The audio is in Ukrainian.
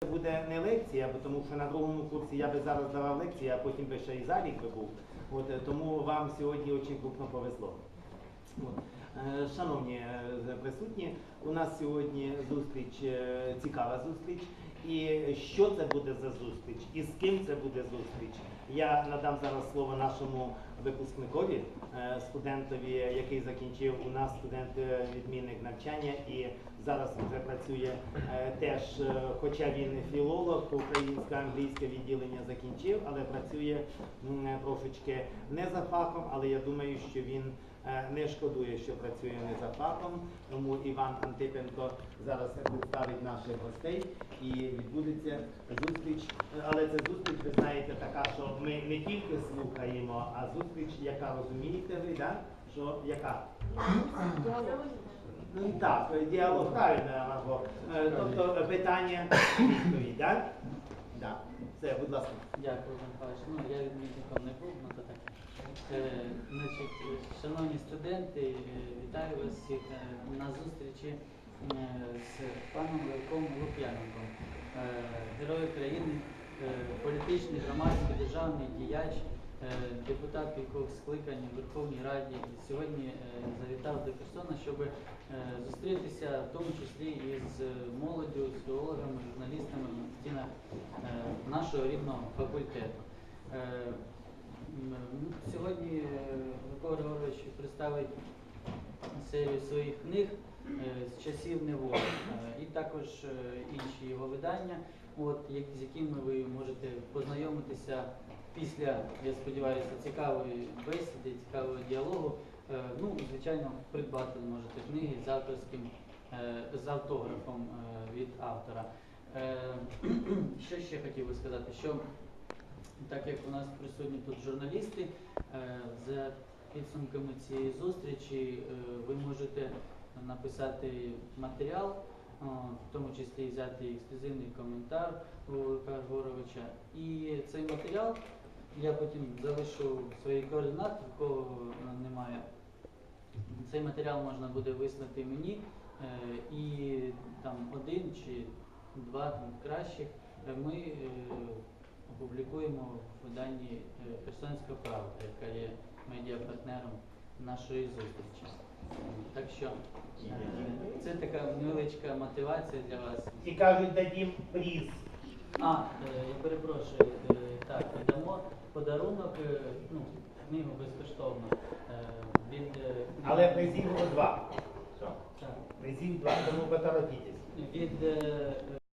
Це буде не лекція, тому що на другому курсі я би зараз давав лекцію, а потім би ще і залік би був. От, е, тому вам сьогодні дуже крупно повезло. От. Е, Шановні е, присутні, у нас сьогодні зустріч, цікава зустріч. І що це буде за зустріч? І з ким це буде зустріч? Я надам зараз слово нашому випускникові, е, студентові, який закінчив у нас студент е, відмінник навчання і зараз вже працює е, теж, е, хоча він філолог, українсько-англійське відділення закінчив, але працює трошечки не за фахом, але я думаю, що він не шкодує, що працює не за фахом. Тому Іван Антипенко зараз представить наших гостей і відбудеться зустріч. Але це зустріч, ви знаєте, така, що ми не тільки слухаємо, а зустріч, яка розумієте ви, да? що яка? Ну, Так, діалог правильно, Марго. Е, Тобто питання, відповідь, так? Так. Все, будь ласка. Дякую, Іван Павлович. Ну, я відмінником не був, ну то таке. Е, значить, шановні студенти, е, вітаю вас всіх е, на зустрічі з паном Левком Лук'яненком, Герой України, е, політичний, громадський, державний діяч, е, депутат кількох скликань у Верховній Раді. Сьогодні е, завітав до Херсона, щоб е, зустрітися в тому числі із е, молоддю, з філологами, журналістами в стінах е, нашого рідного факультету. Е, Сьогодні е, Микола Григорович представить серію своїх книг е, часів неволі е, і також е, інші його видання, от, з якими ви можете познайомитися після, я сподіваюся, цікавої бесіди, цікавого діалогу. Е, Ну, звичайно, придбати можете книги з авторським, з автографом від автора. Що ще хотів би сказати? Що так як у нас присутні тут журналісти, за підсумками цієї зустрічі ви можете написати матеріал, в тому числі взяти ексклюзивний коментар Лука Горовича. І цей матеріал я потім залишу свої координати, в кого е, немає. Цей матеріал можна буде вислати мені, е, і там один чи два там, кращих ми е, опублікуємо в виданні Херсонська правда, яка є медіапартнером нашої зустрічі. Так що це така невеличка мотивація для вас. І кажуть, дадім приз. А, е, я перепрошую, е, так, дамо подарунок, е, ну, книгу безкоштовно від, Але призів два. Призів два, тому поторопітесь. від